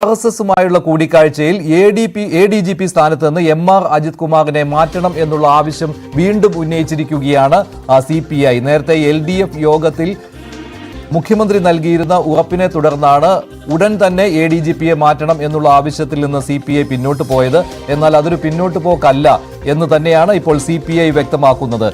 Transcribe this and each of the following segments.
R S എസുമായുള്ള കൂടിക്കാഴ്ചയിൽ A D P A D G P സ്ഥാനത്ത് നിന്ന് എം ആർ അജിത് കുമാറിനെ മാറ്റണം എന്നുള്ള ആവശ്യം വീണ്ടും ഉന്നയിച്ചിരിക്കുകയാണ് സി പി ഐ. നേരത്തെ എൽ ഡി എഫ് യോഗത്തിൽ മുഖ്യമന്ത്രി നൽകിയിരുന്ന ഉറപ്പിനെ തുടർന്നാണ് ഉടൻ തന്നെ എ ഡി ജി പിയെ മാറ്റണം എന്നുള്ള ആവശ്യത്തിൽ നിന്ന് സി പി ഐ പിന്നോട്ട് പോയത്. എന്നാൽ അതൊരു പിന്നോട്ട് പോക്കല്ല എന്ന് തന്നെയാണ് ഇപ്പോൾ സി പി ഐ വ്യക്തമാക്കുന്നത്.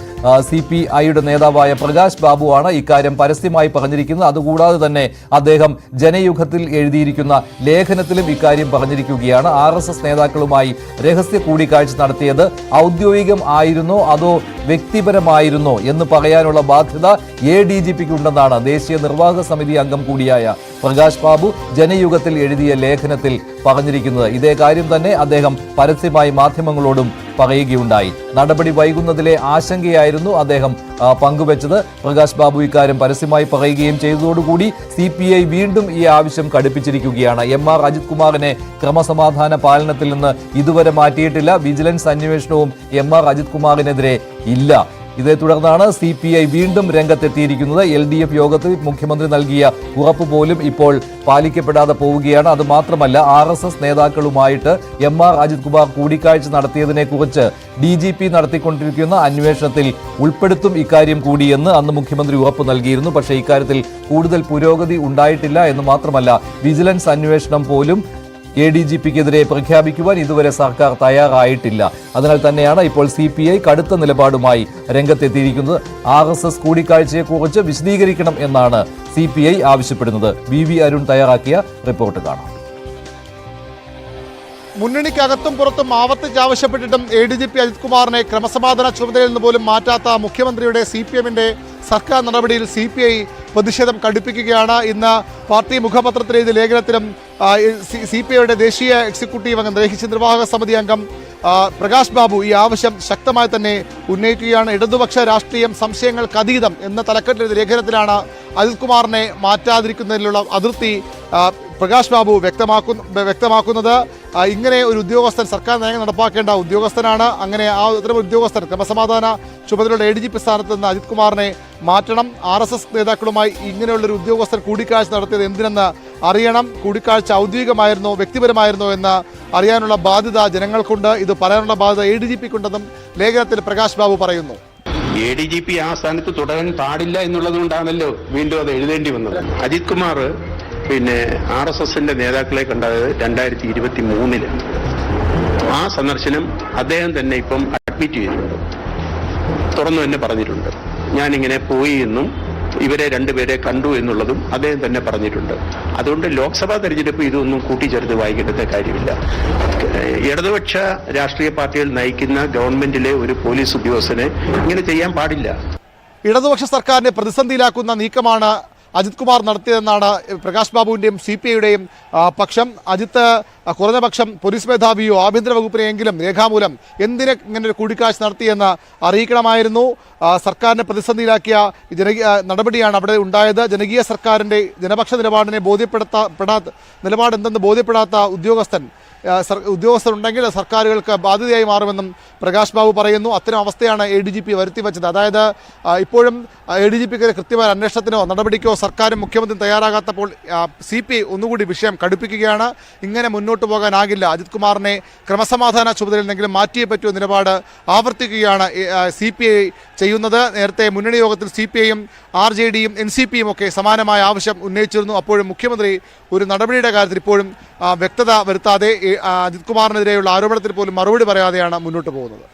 സി പി ഐയുടെ നേതാവായ പ്രകാശ് ബാബുവാണ് ഇക്കാര്യം പരസ്യമായി പറഞ്ഞിരിക്കുന്നത്. അതുകൂടാതെ തന്നെ അദ്ദേഹം ജനയുഗത്തിൽ എഴുതിയിരിക്കുന്ന ലേഖനത്തിലും ഇക്കാര്യം പറഞ്ഞിരിക്കുകയാണ്. ആർ എസ് എസ് നേതാക്കളുമായി രഹസ്യ കൂടിക്കാഴ്ച നടത്തിയത് ഔദ്യോഗികം ആയിരുന്നോ അതോ വ്യക്തിപരമായിരുന്നോ എന്ന് പറയാനുള്ള ബാധ്യത എ ഡി ജി പിക്ക് ഉണ്ടെന്നാണ്. ദേശീയ നിർവാഹക സമിതി അംഗം കൂടിയായ പ്രകാശ് ബാബു ജനയുഗത്തിൽ എഴുതിയ ലേഖനത്തിൽ പറഞ്ഞിരിക്കുന്നത് ഇതേ കാര്യം തന്നെ അദ്ദേഹം പരസ്യമായി മാധ്യമങ്ങളോടും പറയുകയുണ്ടായി. നടപടി വൈകുന്നതിലെ ആശങ്കയായിരുന്നു അദ്ദേഹം പങ്കുവച്ചത്. പ്രകാശ് ബാബു ഇക്കാര്യം പരസ്യമായി പറയുകയും ചെയ്തതോടുകൂടി സി പി ഐ വീണ്ടും ഈ ആവശ്യം കടുപ്പിച്ചിരിക്കുകയാണ്. എം ആർ അജിത് കുമാറിനെ ക്രമസമാധാന പാലനത്തിൽ നിന്ന് ഇതുവരെ മാറ്റിയിട്ടില്ല. വിജിലൻസ് അന്വേഷണവും എം ആർ അജിത് കുമാറിനെതിരെ ഇല്ല. ഇതേ തുടർന്നാണ് സി പി ഐ വീണ്ടും രംഗത്തെത്തിയിരിക്കുന്നത്. എൽ ഡി എഫ് യോഗത്തിൽ മുഖ്യമന്ത്രി നൽകിയ ഉറപ്പ് പോലും ഇപ്പോൾ പാലിക്കപ്പെടാതെ പോവുകയാണ്. അത് മാത്രമല്ല ആർ എസ് എസ് നേതാക്കളുമായിട്ട് എം ആർ അജിത് കുമാർ കൂടിക്കാഴ്ച നടത്തിയതിനെ കുറിച്ച് ഡി ജി പി നടത്തിക്കൊണ്ടിരിക്കുന്ന അന്വേഷണത്തിൽ ഉൾപ്പെടുത്തും ഇക്കാര്യം കൂടിയെന്ന് അന്ന് മുഖ്യമന്ത്രി ഉറപ്പ് നൽകിയിരുന്നു. പക്ഷേ ഇക്കാര്യത്തിൽ കൂടുതൽ പുരോഗതി ഉണ്ടായിട്ടില്ല എന്ന് മാത്രമല്ല വിജിലൻസ് അന്വേഷണം പോലും എ ഡി ജി പിക്കെതിരെ പ്രഖ്യാപിക്കുവാൻ ഇതുവരെ സർക്കാർ തയ്യാറായിട്ടില്ല. അതിനാൽ തന്നെയാണ് ഇപ്പോൾ സി പി ഐ കടുത്ത നിലപാടുമായി രംഗത്തെത്തിയിരിക്കുന്നത്. ആർ എസ് എസ് കൂടിക്കാഴ്ചയെക്കുറിച്ച് വിശദീകരിക്കണം എന്നാണ് സി പി ഐ ആവശ്യപ്പെടുന്നത്. വി വി അരുൺ തയ്യാറാക്കിയ റിപ്പോർട്ട് കാണാം. മുന്നണിക്കകത്തും പുറത്തും ആവർത്തിച്ച് ആവശ്യപ്പെട്ടിട്ടും A D G P Ajith കുമാറിനെ ക്രമസമാധാന ചുമതലയിൽ നിന്ന് പോലും മാറ്റാത്ത മുഖ്യമന്ത്രിയുടെ സി പി എമ്മിന്റെ സർക്കാർ നടപടിയിൽ സി പി ഐ പ്രതിഷേധം കടുപ്പിക്കുകയാണ്. ഇന്ന് പാർട്ടി മുഖപത്രത്തിൽ എഴുതിയ ലേഖനത്തിലും സി പി ഐയുടെ ദേശീയ എക്സിക്യൂട്ടീവ് അംഗം ദേശീയ നിർവാഹക സമിതി അംഗം പ്രകാശ് ബാബു ഈ ആവശ്യം ശക്തമായി തന്നെ ഉന്നയിക്കുകയാണ്. ഇടതുപക്ഷ രാഷ്ട്രീയം സംശയങ്ങൾക്ക് അതീതം എന്ന തലക്കെട്ടിലെഴുതിയ ലേഖനത്തിലാണ് അജിത് കുമാറിനെ മാറ്റാതിരിക്കുന്നതിലുള്ള അതിർത്തി പ്രകാശ് ബാബു വ്യക്തമാക്കുന്ന വ്യക്തമാക്കുന്നത് ഇങ്ങനെ ഒരു ഉദ്യോഗസ്ഥൻ സർക്കാർ നയങ്ങൾ നടപ്പാക്കേണ്ട ഉദ്യോഗസ്ഥനാണ്. അങ്ങനെ ആ ഇത്തരം ഉദ്യോഗസ്ഥൻ ക്രമസമാധാന ചുമതലയുടെ എ ഡി ജി പി സ്ഥാനത്ത് നിന്ന് അജിത് കുമാറിനെ മാറ്റണം. ആർ എസ് എസ് നേതാക്കളുമായി ഇങ്ങനെയുള്ളൊരു ഉദ്യോഗസ്ഥൻ കൂടിക്കാഴ്ച നടത്തിയത് എന്തിനെന്ന് അറിയണം. കൂടിക്കാഴ്ച ഔദ്യോഗികമായിരുന്നോ വ്യക്തിപരമായിരുന്നോ എന്ന് അറിയാനുള്ള ബാധ്യത ജനങ്ങൾക്കുണ്ട്. ഇത് പറയാനുള്ള ബാധ്യത എ ഡി ജി പിക്കുണ്ടെന്നും ലേഖനത്തിൽ പ്രകാശ് ബാബു പറയുന്നു. എ ഡി ജി പി ആ സ്ഥാനത്ത് തുടരാൻ പാടില്ല എന്നുള്ളത് കൊണ്ടാണല്ലോ വീണ്ടും അത് എഴുതേണ്ടി വന്നത്. അജിത് കുമാർ പിന്നെ ആർ എസ് എസിന്റെ നേതാക്കളെ കണ്ടത് രണ്ടായിരത്തി ഇരുപത്തി മൂന്നിൽ ആ സന്ദർശനം അദ്ദേഹം തന്നെ ഇപ്പം അഡ്മിറ്റ് ചെയ്തിട്ടുണ്ട്. തുറന്നു തന്നെ പറഞ്ഞിട്ടുണ്ട്. ഞാനിങ്ങനെ പോയി എന്നും ഇവരെ രണ്ടുപേരെ കണ്ടു എന്നുള്ളതും അദ്ദേഹം തന്നെ പറഞ്ഞിട്ടുണ്ട്. അതുകൊണ്ട് ലോക്സഭാ തെരഞ്ഞെടുപ്പ് ഇതൊന്നും കൂട്ടിച്ചേർത്ത് വായിക്കേണ്ട കാര്യമില്ല. ഇടതുപക്ഷ രാഷ്ട്രീയ പാർട്ടികൾ നയിക്കുന്ന ഗവൺമെന്റിലെ ഒരു പോലീസ് ഉദ്യോഗസ്ഥനെ ഇങ്ങനെ ചെയ്യാൻ പാടില്ല. ഇടതുപക്ഷ സർക്കാരിനെ പ്രതിസന്ധിയിലാക്കുന്ന നീക്കമാണ് അജിത് കുമാർ നടത്തിയതെന്നാണ് പ്രകാശ് ബാബുവിന്റെയും സി പക്ഷം. അജിത്ത് ആ, കുറഞ്ഞ പക്ഷം പോലീസ് മേധാവിയോ ആഭ്യന്തര വകുപ്പിനെയെങ്കിലും രേഖാമൂലം എന്തിനെ ഇങ്ങനെ ഒരു കൂടിക്കാഴ്ച നടത്തിയെന്ന് അറിയിക്കണമായിരുന്നു. സർക്കാരിനെ പ്രതിസന്ധിയിലാക്കിയ ജനകീയ നടപടിയാണ് അവിടെ ഉണ്ടായത്. ജനകീയ സർക്കാരിന്റെ ജനപക്ഷ നിലപാടിനെ ബോധ്യപ്പെടുത്താ പെടാത്ത നിലപാട് എന്തെന്ന് ബോധ്യപ്പെടാത്ത ഉദ്യോഗസ്ഥൻ ഉദ്യോഗസ്ഥരുണ്ടെങ്കിൽ സർക്കാരുകൾക്ക് ബാധ്യതയായി മാറുമെന്നും പ്രകാശ് ബാബു പറയുന്നു. അത്തരം അവസ്ഥയാണ് എ ഡി ജി പി വരുത്തിവെച്ചത് അതായത് ഇപ്പോഴും എ ഡി ജി പിക്ക് കൃത്യമായ അന്വേഷണത്തിനോ നടപടിക്കോ സർക്കാരും മുഖ്യമന്ത്രിയും തയ്യാറാകാത്തപ്പോൾ സി പി ഒന്നുകൂടി വിഷയം കടുപ്പിക്കുകയാണ്. ഇങ്ങനെ മുന്നോട്ട് പോകാനാകില്ല. അജിത് കുമാറിനെ ക്രമസമാധാന ചുമതലയിൽ നിന്നെങ്കിലും മാറ്റിയേ പറ്റൂ നിലപാട് ആവർത്തിക്കുകയാണ് സി പി ഐ ചെയ്യുന്നത്. നേരത്തെ മുന്നണി യോഗത്തിൽ സി പി ഐയും ആർ ജെ ഡിയും എൻ സി പിയും ഒക്കെ സമാനമായ ആവശ്യം ഉന്നയിച്ചിരുന്നു. അപ്പോഴും മുഖ്യമന്ത്രി ഒരു നടപടിയുടെ കാര്യത്തിൽ ഇപ്പോഴും വ്യക്തത വരുത്താതെ അജിത് കുമാറിനെതിരെയുള്ള ആരോപണത്തിൽ പോലും മറുപടി പറയാതെയാണ് മുന്നോട്ട് പോകുന്നത്.